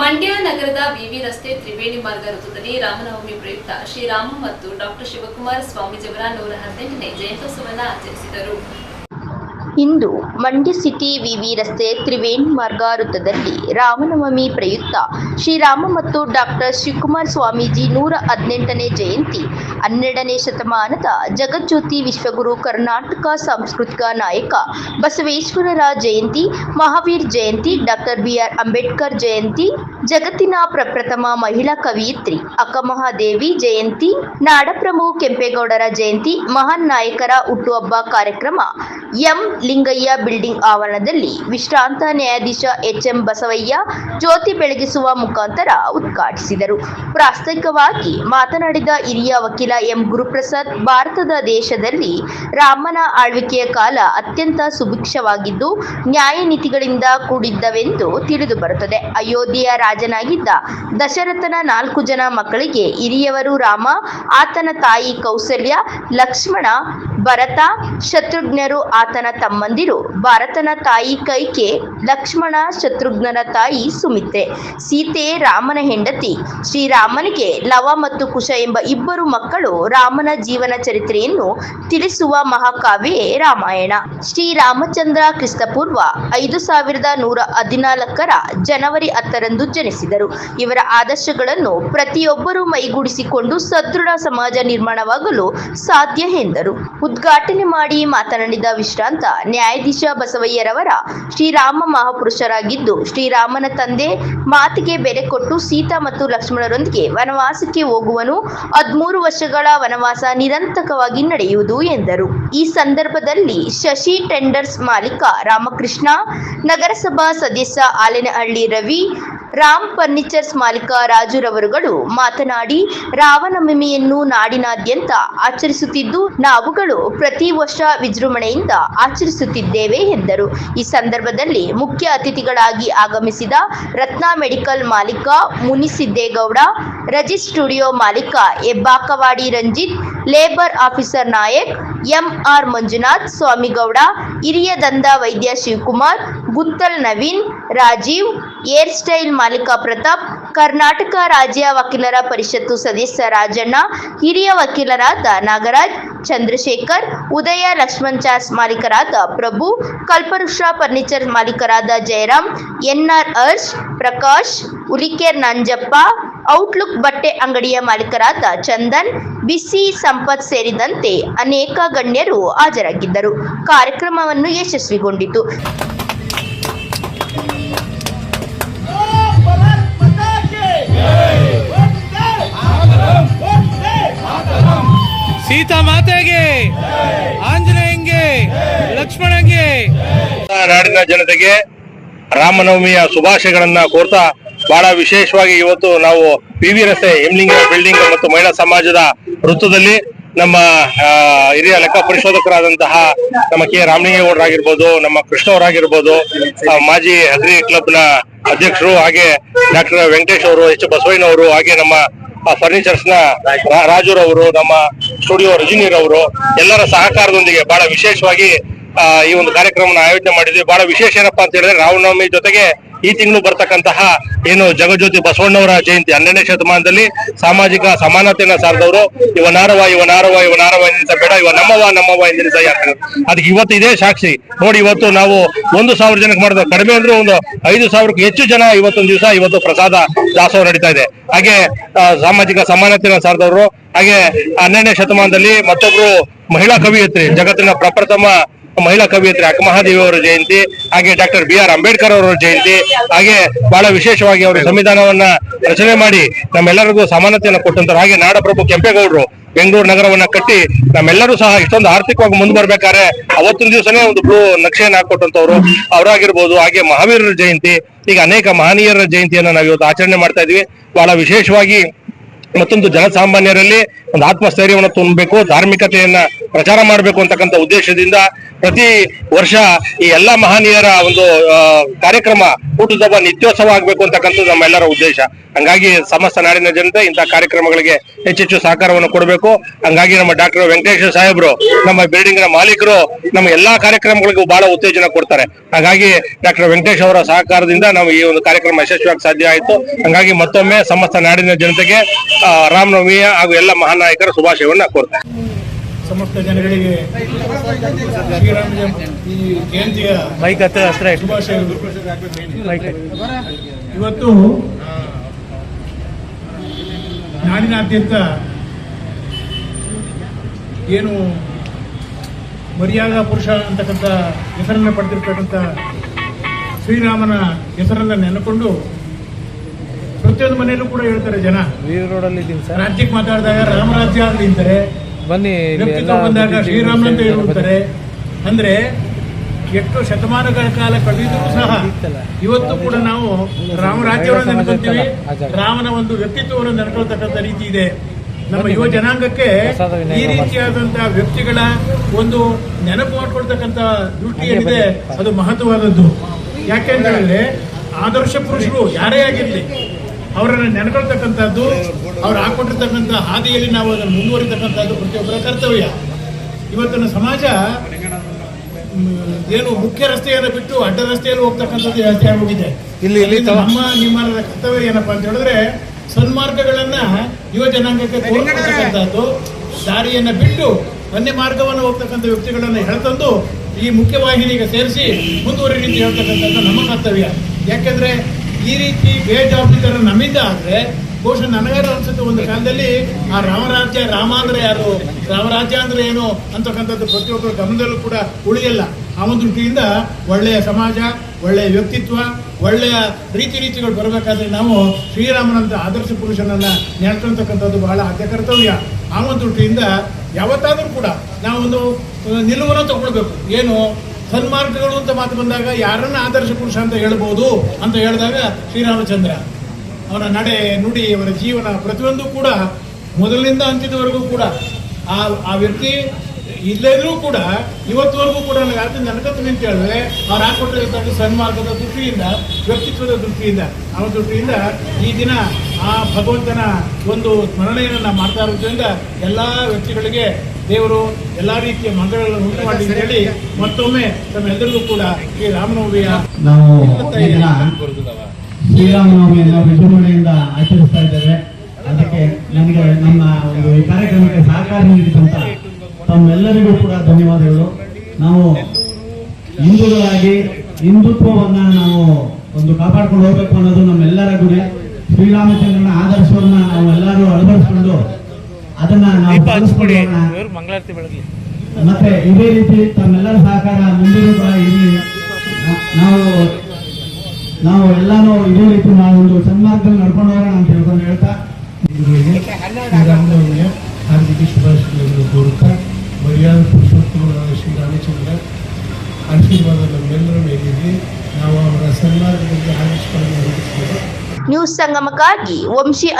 ಮಂಡ್ಯ ನಗರದ ವಿವಿ ರಸ್ತೆ ತ್ರಿವೇಣಿ ಮಾರ್ಗ ವೃತ್ತದಲ್ಲಿ ರಾಮನವಮಿ ಪ್ರಯುಕ್ತ ಶ್ರೀರಾಮ ಮತ್ತು ಡಾಕ್ಟರ್ ಶಿವಕುಮಾರ ಸ್ವಾಮೀಜಿಯವರ ನೂರ ಹದಿನೆಂಟನೇ ಜಯಂತೋತ್ಸವವನ್ನು ಆಚರಿಸಿದರು. ಇಂದು ಮಂಡ್ಯ ಸಿಟಿ ವಿವಿ ರಸ್ತೆ ತ್ರಿವೇಣಿ ಮಾರ್ಗ ವೃತ್ತದಲ್ಲಿ ರಾಮನವಮಿ ಪ್ರಯುಕ್ತ ಶ್ರೀರಾಮ ಮತ್ತು ಡಾಕ್ಟರ್ ಶಿವಕುಮಾರ್ ಸ್ವಾಮೀಜಿ ನೂರ ಹದಿನೆಂಟನೇ ಜಯಂತಿ. ಹನ್ನೆರಡನೇ ಶತಮಾನದ ಜಗಜ್ಯೋತಿ ವಿಶ್ವಗುರು ಕರ್ನಾಟಕ ಸಾಂಸ್ಕೃತಿಕ ನಾಯಕ ಬಸವೇಶ್ವರರ ಜಯಂತಿ, ಮಹಾವೀರ್ ಜಯಂತಿ, ಡಾಕ್ಟರ್ ಬಿಆರ್ ಅಂಬೇಡ್ಕರ್ ಜಯಂತಿ ಜಗತ್ತಿನ ಪ್ರಪ್ರಥಮ ಮಹಿಳಾ ಕವಿಯಿತ್ರಿ ಅಕ್ಕಮಹಾದೇವಿ ಜಯಂತಿ, ನಾಡಪ್ರಭು ಕೆಂಪೇಗೌಡರ ಜಯಂತಿ, ಮಹಾನ್ ನಾಯಕರ ಹುಟ್ಟುಹಬ್ಬ ಕಾರ್ಯಕ್ರಮ, ಎಂ ಲಿಂಗಯ್ಯ ಬಿಲ್ಡಿಂಗ್ ಆವರಣದಲ್ಲಿ ವಿಶ್ರಾಂತ ನ್ಯಾಯಾಧೀಶ ಎಚ್ಎಂ ಬಸವಯ್ಯ ಜ್ಯೋತಿ ಬೆಳಗಿಸುವ ಮುಖಾಂತರ ಉದ್ಘಾಟಿಸಿದರು. ಪ್ರಾಸ್ತಾವಿಕವಾಗಿ ಮಾತನಾಡಿದ ಹಿರಿಯ ವಕೀಲ ಎಂ ಗುರುಪ್ರಸಾದ್, ಭಾರತದ ದೇಶದಲ್ಲಿ ರಾಮನ ಆಳ್ವಿಕೆಯ ಕಾಲ ಅತ್ಯಂತ ಸುಭಿಕ್ಷವಾಗಿದ್ದು ನ್ಯಾಯ ನೀತಿಗಳಿಂದ ಕೂಡಿದ್ದವೆಂದು ತಿಳಿದುಬರುತ್ತದೆ. ಅಯೋಧ್ಯೆಯ ರಾಜನಾಗಿದ್ದ. ದಶರಥನ ನಾಲ್ಕು ಜನ ಮಕ್ಕಳಿಗೆ ಹಿರಿಯವರು ರಾಮ ಆತನ ತಾಯಿ ಕೌಸಲ್ಯ ಲಕ್ಷ್ಮಣ ಭರತ ಶತ್ರುಘ್ನರು ಆತನ ತಮ್ಮಂದಿರು. ಭಾರತನ ತಾಯಿ ಕೈಕೆ, ಲಕ್ಷ್ಮಣ ಶತ್ರುಘ್ನರ ತಾಯಿ ಸುಮಿತ್ರೆ. ಸೀತೆ ರಾಮನ ಹೆಂಡತಿ. ಶ್ರೀರಾಮನಿಗೆ ಲವ ಮತ್ತು ಕುಶ ಎಂಬ ಇಬ್ಬರು ಮಕ್ಕಳು ರಾಮನ ಜೀವನ ಚರಿತ್ರೆಯನ್ನು ತಿಳಿಸುವ ಮಹಾಕಾವ್ಯವೇ ರಾಮಾಯಣ. ಶ್ರೀರಾಮಚಂದ್ರ ಕ್ರಿಸ್ತಪೂರ್ವ ಐದು ಸಾವಿರದ ನೂರ ಹದಿನಾಲ್ಕರ ಜನವರಿ ಹತ್ತರಂದು ಜನಿಸಿದರು. ಇವರ ಆದರ್ಶಗಳನ್ನು ಪ್ರತಿಯೊಬ್ಬರೂ ಮೈಗೂಡಿಸಿಕೊಂಡು ಸದೃಢ ಸಮಾಜ ನಿರ್ಮಾಣವಾಗಲು ಸಾಧ್ಯ ಎಂದರು. ಉದ್ಘಾಟನೆ ಮಾಡಿ ಮಾತನಾಡಿದ ವಿಶ್ರಾಂತ ನ್ಯಾಯಾಧೀಶ ಬಸವಯ್ಯರವರ ಶ್ರೀರಾಮ ಮಹಾಪುರುಷರಾಗಿದ್ದು, ಶ್ರೀರಾಮನ ತಂದೆ ಮಾತಿಗೆ ಬೆಲೆ ಕೊಟ್ಟು ಸೀತಾ ಮತ್ತು ಲಕ್ಷ್ಮಣರೊಂದಿಗೆ ವನವಾಸಕ್ಕೆ ಹೋಗುವನು. ಹದಿಮೂರು ವರ್ಷಗಳ ವನವಾಸ ನಿರಂತಕವಾಗಿ ನಡೆಯುವುದು ಎಂದರು. ಈ ಸಂದರ್ಭದಲ್ಲಿ ಶಶಿ ಟೆಂಡರ್ಸ್ ಮಾಲೀಕ ರಾಮಕೃಷ್ಣ, ನಗರಸಭಾ ಸದಸ್ಯ ಆಲೆನಹಳ್ಳಿ ರವಿ ರಾಮ್ ಫರ್ನಿಚರ್ಸ್ ಮಾಲೀಕ ರಾಜುರವರುಗಳು ಮಾತನಾಡಿ ರಾಮನವಮಿಯನ್ನು ನಾಡಿನಾದ್ಯಂತ ಆಚರಿಸುತ್ತಿದ್ದು, ನಾವುಗಳು ಪ್ರತಿ ವರ್ಷ ವಿಜೃಂಭಣೆಯಿಂದ ಆಚರಿಸುತ್ತಿದ್ದೇವೆ ಎಂದರು. ಈ ಸಂದರ್ಭದಲ್ಲಿ ಮುಖ್ಯ ಅತಿಥಿಗಳಾಗಿ ಆಗಮಿಸಿದ ರತ್ನ ಮೆಡಿಕಲ್ ಮಾಲೀಕ ಮುನಿಸಿದ್ದೇಗೌಡ ರಜಿ ಸ್ಟುಡಿಯೋ ಮಾಲೀಕ Ebbakavadi Ranjith, labour officer Nayak MR Manjunath, Swamygowda, ಹಿರಿಯ ದಂದ ವೈದ್ಯ ಶಿವಕುಮಾರ್, ಗುತ್ತಲ್ ನವೀನ್, ರಾಜೀವ್ ಏರ್ ಸ್ಟೈಲ್ ಮಾಲೀಕ ಪ್ರತಾಪ್, ಕರ್ನಾಟಕ ರಾಜ್ಯ ವಕೀಲರ ಪರಿಷತ್ತು ಸದಸ್ಯ ರಾಜಣ್ಣ, ಹಿರಿಯ ವಕೀಲರಾದ ನಾಗರಾಜ್, ಚಂದ್ರಶೇಖರ್, ಉದಯ ಲಕ್ಷ್ಮಣ್ ಚಾಸ್ ಮಾಲೀಕರಾದ ಪ್ರಭು, ಕಲ್ಪವೃಕ್ಷ ಫರ್ನಿಚರ್ ಮಾಲೀಕರಾದ ಜಯರಾಮ್ ಎನ್ಆರ್ ಅರ್ಶ್ ಪ್ರಕಾಶ್ ಉಲಿಕೇರ್ ನಂಜಪ್ಪ ಔಟ್ಲುಕ್ ಬಟ್ಟೆ ಅಂಗಡಿಯ ಮಾಲೀಕರಾದ ಚಂದನ್ ಬಿಸಿ ಸಂಪತ್ ಸೇರಿದಂತೆ ಅನೇಕ ಗಣ್ಯರು ಹಾಜರಾಗಿದ್ದರು. ಕಾರ್ಯಕ್ರಮವನ್ನು ಯಶಸ್ವಿಗೊಂಡಿತು. ಸೀತಾ ಮಾತೆಗೆ ಆಂಜನೇಯಂಗೆ ಲಕ್ಷ್ಮಣಂಗೆ. ನಾಡಿನ ಜನತೆಗೆ ರಾಮನವಮಿಯ ಶುಭಾಶಯಗಳನ್ನ ಕೋರ್ತಾ ಬಹಳ ವಿಶೇಷವಾಗಿ ಇವತ್ತು ನಾವು ಪಿ ವಿ ರಸ್ತೆ ಎಮ್ಲಿಂಗ ಬಿಲ್ಡಿಂಗ್ ಮತ್ತು ಮಹಿಳಾ ಸಮಾಜದ ವೃತ್ತದಲ್ಲಿ ನಮ್ಮ ಹಿರಿಯ ಲೆಕ್ಕ ಪರಿಶೋಧಕರಾದಂತಹ ನಮ್ಮ ಕೆ ರಾಮಲಿಂಗೇಗೌಡರಾಗಿರ್ಬೋದು ನಮ್ಮ ಕೃಷ್ಣ ಅವರಾಗಿರ್ಬೋದು ಮಾಜಿ ಅಗ್ರಿ ಕ್ಲಬ್ನ ಅಧ್ಯಕ್ಷರು ಹಾಗೆ ಡಾಕ್ಟರ್ ವೆಂಕಟೇಶ್ ಅವರು, ಎಚ್ ಬಸವಯ್ಯನವರು ಹಾಗೆ ನಮ್ಮ ಫರ್ನಿಚರ್ಸ್ನ ರಾಜುರವರು ನಮ್ಮ ಸ್ಟುಡಿಯೋ ರಜನಿರವರು ಎಲ್ಲರ ಸಹಕಾರದೊಂದಿಗೆ ಬಹಳ ವಿಶೇಷವಾಗಿ ಈ ಒಂದು ಕಾರ್ಯಕ್ರಮವನ್ನು ಆಯೋಜನೆ ಮಾಡಿದ್ವಿ. ಬಹಳ ವಿಶೇಷ ಏನಪ್ಪಾ ಅಂತ ಹೇಳಿದ್ರೆ, ರಾಮನವಮಿ ಜೊತೆಗೆ ಈ ತಿಂಗಳು ಬರ್ತಕ್ಕಂತಹ ಏನು ಜಗಜ್ಯೋತಿ ಬಸವಣ್ಣವರ ಜಯಂತಿ ಹನ್ನೆರಡನೇ ಶತಮಾನದಲ್ಲಿ ಸಾಮಾಜಿಕ ಸಮಾನತೆಯನ್ನ ಸಾರಿದವರು. ಇವನಾರವ ಇವನಾರವ ಇವನಾರವ ಬೇಡ, ಇವ ನಮ್ಮವ ನಮ್ಮವ ಎಂದಿಸ ಯಾಕೆ ಅದಕ್ಕೆ ಇವತ್ತು ಇದೇ ಸಾಕ್ಷಿ. ನೋಡಿ, ಇವತ್ತು ನಾವು ಒಂದು ಸಾವಿರ ಜನಕ್ಕೆ ಮಾಡಿದ ಕಡಿಮೆ ಅಂದ್ರೆ ಒಂದು ಐದು ಸಾವಿರಕ್ಕೂ ಹೆಚ್ಚು ಜನ ಇವತ್ತೊಂದು ದಿವಸ ಇವತ್ತು ಪ್ರಸಾದ ದಾಸೋಹ ನಡೀತಾ ಇದೆ. ಹಾಗೆ ಸಾಮಾಜಿಕ ಸಮಾನತೆಯನ್ನ ಸಾರಿದವರು. ಹಾಗೆ ಹನ್ನೆರಡನೇ ಶತಮಾನದಲ್ಲಿ ಮತ್ತೊಬ್ರು ಮಹಿಳಾ ಕವಿಯತ್ರಿ ಜಗತ್ತಿನ ಪ್ರಪ್ರಥಮ ಮಹಿಳಾ ಕವಿಯತ್ರಿ ಅಕ್ಕಮಹಾದೇವಿ ಅವರ ಜಯಂತಿ, ಹಾಗೆ ಡಾಕ್ಟರ್ ಬಿ ಆರ್ ಅಂಬೇಡ್ಕರ್ ಅವರ ಜಯಂತಿ, ಹಾಗೆ ಬಹಳ ವಿಶೇಷವಾಗಿ ಅವರು ಸಂವಿಧಾನವನ್ನ ರಚನೆ ಮಾಡಿ ನಮ್ಮೆಲ್ಲರಿಗೂ ಸಮಾನತೆಯನ್ನು ಕೊಟ್ಟಂತರು ಹಾಗೆ ನಾಡಪ್ರಭು ಕೆಂಪೇಗೌಡರು ಬೆಂಗಳೂರು ನಗರವನ್ನ ಕಟ್ಟಿ ನಮ್ಮೆಲ್ಲರೂ ಸಹ ಇಷ್ಟೊಂದು ಆರ್ಥಿಕವಾಗಿ ಮುಂದೆ ಬರ್ಬೇಕಾದ್ರೆ ಅವತ್ತಿನ ದಿವಸನೇ ಒಂದು ಬ್ಲೂ ನಕ್ಷೆಯನ್ನು ಹಾಕೊಟ್ಟಂತವ್ರು ಅವರಾಗಿರ್ಬೋದು, ಹಾಗೆ ಮಹಾವೀರರ ಜಯಂತಿ, ಈಗ ಅನೇಕ ಮಹನೀಯರ ಜಯಂತಿಯನ್ನ ನಾವು ಇವತ್ತು ಆಚರಣೆ ಮಾಡ್ತಾ ಇದೀವಿ. ಬಹಳ ವಿಶೇಷವಾಗಿ ಮತ್ತೊಂದು ಜನಸಾಮಾನ್ಯರಲ್ಲಿ ಒಂದು ಆತ್ಮಸ್ಥೈರ್ಯವನ್ನು ತುಂಬಬೇಕು, ಧಾರ್ಮಿಕತೆಯನ್ನ ಪ್ರಚಾರ ಮಾಡಬೇಕು ಅಂತಕ್ಕಂಥ ಉದ್ದೇಶದಿಂದ ಪ್ರತಿ ವರ್ಷ ಈ ಎಲ್ಲಾ ಮಹನೀಯರ ಒಂದು ಕಾರ್ಯಕ್ರಮ ಹುಟ್ಟುಹಬ್ಬ ನಿತ್ಯೋತ್ಸವ ಆಗ್ಬೇಕು ಅಂತಕ್ಕಂಥದ್ದು ನಮ್ಮೆಲ್ಲರ ಉದ್ದೇಶ. ಹಂಗಾಗಿ ಸಮಸ್ತ ನಾಡಿನ ಜನತೆ ಇಂತಹ ಕಾರ್ಯಕ್ರಮಗಳಿಗೆ ಹೆಚ್ಚೆಚ್ಚು ಸಹಕಾರವನ್ನು ಕೊಡಬೇಕು. ಹಂಗಾಗಿ ನಮ್ಮ ಡಾಕ್ಟರ್ ವೆಂಕಟೇಶ್ವರ ಸಾಹೇಬ್ರು, ನಮ್ಮ ಬಿಲ್ಡಿಂಗ್ ಮಾಲೀಕರು ನಮ್ಮ ಎಲ್ಲಾ ಕಾರ್ಯಕ್ರಮಗಳಿಗೂ ಬಹಳ ಉತ್ತೇಜನ ಕೊಡ್ತಾರೆ. ಹಾಗಾಗಿ ಡಾಕ್ಟರ್ ವೆಂಕಟೇಶ್ ಅವರ ಸಹಕಾರದಿಂದ ನಾವು ಈ ಒಂದು ಕಾರ್ಯಕ್ರಮ ಯಶಸ್ವಿಯಾಗಿ ಸಾಧ್ಯ ಆಯಿತು. ಹಂಗಾಗಿ ಮತ್ತೊಮ್ಮೆ ಸಮಸ್ತ ನಾಡಿನ ಜನತೆಗೆ ರಾಮನವಮಿಯ ಹಾಗೂ ಎಲ್ಲ ಮಹಾನ್ ನಾಯಕರ ಶುಭಾಶಯವನ್ನ ಕೋರ್ತಾರೆ ಸಮಸ್ತ ಜನಗಳಿಗೆ ಶ್ರೀರಾಮ ಈ ಜಯಂತಿಯ ಶುಭಾಶಯಗಳು ಇವತ್ತು ನಾಡಿನಾದ್ಯಂತ ಏನು ಮರ್ಯಾದಾ ಪುರುಷ ಅಂತಕ್ಕಂಥ ಹೆಸರನ್ನು ಪಡೆದಿರ್ತಕ್ಕಂಥ ಶ್ರೀರಾಮನ ಹೆಸರನ್ನು ನೆನಕೊಂಡು ಪ್ರತಿಯೊಂದು ಮನೆಯಲ್ಲೂ ಕೂಡ ಹೇಳ್ತಾರೆ ಜನ. ರೋಡಲ್ಲಿ ರಾಜ್ಯಕ್ಕೆ ಮಾತಾಡಿದಾಗ ರಾಮರಾಜ್ಯ ಆಗಲಿ ಅಂತಾರೆ. ಬನ್ನಿ ವ್ಯಕ್ತಿತ್ವ ಬಂದಾಗ ವಿಷಯ ಇರುತ್ತಾರೆ ಅಂದ್ರೆ ಎಷ್ಟು ಶತಮಾನಗಳ ಕಾಲ ಕಳೆದಿದ್ರೂ ಸಹ ಇವತ್ತು ಕೂಡ ನಾವು ರಾಮರಾಜ್ಯವನ್ನು ನೆನ್ಕೊತೀವಿ. ರಾಮನ ಒಂದು ವ್ಯಕ್ತಿತ್ವವನ್ನು ನೆನ್ಕೊಳ್ತಕ್ಕಂಥ ರೀತಿ ಇದೆ. ನಮ್ಮ ಯುವ ಜನಾಂಗಕ್ಕೆ ಈ ರೀತಿಯಾದಂತಹ ವ್ಯಕ್ತಿಗಳ ಒಂದು ನೆನಪು ಮಾಡ್ಕೊಳ್ತಕ್ಕಂಥ ದೃಷ್ಟಿ ಏನಿದೆ ಅದು ಮಹತ್ವವಾದದ್ದು. ಯಾಕೆಂದ್ರೆ ಹೇಳಿದ್ರೆ ಆದರ್ಶ ಪುರುಷರು ಯಾರೇ ಆಗಿರ್ಲಿ ಅವರನ್ನು ನೆನಕೊಳ್ತಕ್ಕಂಥದ್ದು ಅವ್ರು ಹಾಕೊಟ್ಟಿರ್ತಕ್ಕಂಥ ಹಾದಿಯಲ್ಲಿ ನಾವು ಅದನ್ನು ಮುಂದುವರಿತಕ್ಕಂಥದ್ದು ಪ್ರತಿಯೊಬ್ಬರ ಕರ್ತವ್ಯ. ಇವತ್ತಿನ ಸಮಾಜ ಏನು ಮುಖ್ಯ ರಸ್ತೆಯನ್ನು ಬಿಟ್ಟು ಅಡ್ಡ ರಸ್ತೆಯಲ್ಲಿ ಹೋಗ್ತಕ್ಕಂಥದ್ದು ಜಾಸ್ತಿ ಆಗೋಗಿದೆ ಇಲ್ಲಿ- ನಮ್ಮ ನಿಮ್ಮ ಕರ್ತವ್ಯ ಏನಪ್ಪಾ ಅಂತ ಹೇಳಿದ್ರೆ ಸನ್ಮಾರ್ಗಗಳನ್ನ ಯುವ ಜನಾಂಗಕ್ಕೆ ತೋರಿಸ್ತಕ್ಕಂಥದ್ದು ದಾರಿಯನ್ನ ಬಿಟ್ಟು ಅನ್ಯ ಮಾರ್ಗವನ್ನು ಹೋಗ್ತಕ್ಕಂಥ ವ್ಯಕ್ತಿಗಳನ್ನ ಹೇಳ್ತಂದು ಈ ಮುಖ್ಯವಾಹಿನಿಗೆ ಸೇರಿಸಿ ಮುಂದುವರಿ ರೀತಿ ಹೇಳ್ತಕ್ಕಂಥದ್ದು ನಮ್ಮ ಕರ್ತವ್ಯ. ಯಾಕೆಂದ್ರೆ ಈ ರೀತಿ ಬೇಜವಾಬ್ದಾರ ನಮ್ಮಿಂದ ಆದ್ರೆ, ಬಹುಶಃ ನನಗಾರು ಅನ್ಸುತ್ತೆ ಒಂದು ಕಾಲದಲ್ಲಿ, ಆ ರಾಮರಾಜ್ಯ ರಾಮ ಅಂದ್ರೆ ಯಾರು, ರಾಮರಾಜ್ಯ ಅಂದ್ರೆ ಏನು ಅಂತಕ್ಕಂಥದ್ದು ಪ್ರತಿಯೊಬ್ಬರ ಗಮನದಲ್ಲೂ ಕೂಡ ಉಳಿಯಲ್ಲ. ಆ ಒಂದು ದೃಷ್ಟಿಯಿಂದ ಒಳ್ಳೆಯ ಸಮಾಜ, ಒಳ್ಳೆಯ ವ್ಯಕ್ತಿತ್ವ, ಒಳ್ಳೆಯ ರೀತಿ ರೀತಿಗಳು ಬರಬೇಕಾದ್ರೆ ನಾವು ಶ್ರೀರಾಮನಂತ ಆದರ್ಶ ಪುರುಷನನ್ನ ನೆನೆಸ್ಕೊಳ್ತಕ್ಕಂಥದ್ದು ಬಹಳ ಅತ್ಯ ಕರ್ತವ್ಯ. ಆ ಒಂದು ದೃಷ್ಟಿಯಿಂದ ಯಾವತ್ತಾದರೂ ಕೂಡ ನಾವೊಂದು ನಿಲುವನ್ನು ತಗೊಳ್ಬೇಕು. ಏನು? ಸನ್ಮಾರ್ಗಗಳು ಅಂತ ಮಾತು ಬಂದಾಗ ಯಾರನ್ನ ಆದರ್ಶ ಪುರುಷ ಅಂತ ಹೇಳ್ಬೋದು ಅಂತ ಹೇಳಿದಾಗ ಶ್ರೀರಾಮಚಂದ್ರ ಅವನ ನಡೆ ನುಡಿ ಅವರ ಜೀವನ ಪ್ರತಿಯೊಂದು ಕೂಡ ಮೊದಲಿನಿಂದ ಅಂತ್ಯದವರೆಗೂ ಕೂಡ ಆ ಆ ವ್ಯಕ್ತಿ ಇಲ್ಲದ್ರೂ ಕೂಡ ಇವತ್ತುವರೆಗೂ ಕೂಡ ನನಗೆ ಆತ ನನಗತ್ತು ನಿಂತ ಹೇಳಿದ್ರೆ ಅವ್ರು ಹಾಕೊಟ್ಟಿರ್ತಕ್ಕಂಥ ಸನ್ಮಾರ್ಗದ ದೃಷ್ಟಿಯಿಂದ, ವ್ಯಕ್ತಿತ್ವದ ದೃಷ್ಟಿಯಿಂದ, ಅವನ ದೃಷ್ಟಿಯಿಂದ ಈ ದಿನ ಆ ಭಗವಂತನ ಒಂದು ಸ್ಮರಣೆಯನ್ನು ಮಾಡ್ತಾ ಇರೋದ್ರಿಂದ ಎಲ್ಲ ವ್ಯಕ್ತಿಗಳಿಗೆ ದೇವರು ಎಲ್ಲ ರೀತಿಯ ಮಂಗಳಗಳನ್ನು ಉಂಟು ಮಾಡಿ ಹೇಳಿ ಮತ್ತೊಮ್ಮೆ ತಮ್ಮೆಲ್ಲರಿಗೂ ಕೂಡ ಈ ರಾಮನವಮಿಯ ನಾವು ಶ್ರೀರಾಮನವಮಿಯನ್ನು ವಿಜೃಂಭಣೆಯಿಂದ ಆಚರಿಸ್ತಾ ಇದ್ದೇವೆ. ಅದಕ್ಕೆ ನಮಗೆ ನಮ್ಮ ಒಂದು ಈ ಕಾರ್ಯಕ್ರಮಕ್ಕೆ ಸಹಕಾರ ನೀಡಿದಂತ ತಮ್ಮೆಲ್ಲರಿಗೂ ಕೂಡ ಧನ್ಯವಾದಗಳು. ನಾವು ಹಿಂದೂಗಳಾಗಿ ಹಿಂದುತ್ವವನ್ನ ನಾವು ಒಂದು ಕಾಪಾಡ್ಕೊಂಡು ಹೋಗ್ಬೇಕು ಅನ್ನೋದು ನಮ್ಮೆಲ್ಲರ ಗುರಿ. ಶ್ರೀರಾಮಚಂದ್ರನ ಆದರ್ಶವನ್ನ ನಾವು ಎಲ್ಲರೂ ಅಳವಡಿಸ್ಕೊಂಡು ಅದನ್ನ ನಾವು ಮಂಗಳಾರತಿ ಬೆಳಗ್ಗೆ ಮತ್ತೆ ಇದೇ ರೀತಿ ತಮ್ಮೆಲ್ಲರ ಸಹಕಾರ ಮುಂದಿನ ಕೂಡ ಇರಲಿ. ನಾವು ನಾವು ಎಲ್ಲಾನು ಇದೇ ರೀತಿ ನಾವು ಒಂದು ಸನ್ಮಾರ್ಗದಲ್ಲಿ ನಡ್ಕೊಂಡು ಹೋಗೋಣ ಅಂತ ಹೇಳ್ಕೊಂಡು ಹೇಳ್ತಾ ಹಾರ್ದಿಕ ಶುಭಾಶಯಗಳನ್ನು ಕೋರುತ್ತಾ ಮರ್ಯಾದ ಪುರುಷೋತ್ತಮರಾದ ಶ್ರೀ ರಾಮಚಂದ್ರ ಆಶೀರ್ವಾದ ನಮ್ಮೆಲ್ಲರ ಮೇಲಿರಲಿ ನಾವು ಅವರ ಸನ್ಮಾರ್ಗದಲ್ಲಿ ಆವಿಷ್ಕಾರ ನ್ಯೂಸ್ ಸಂಗಮಕ್ಕಾಗಿ ವಂಶಿ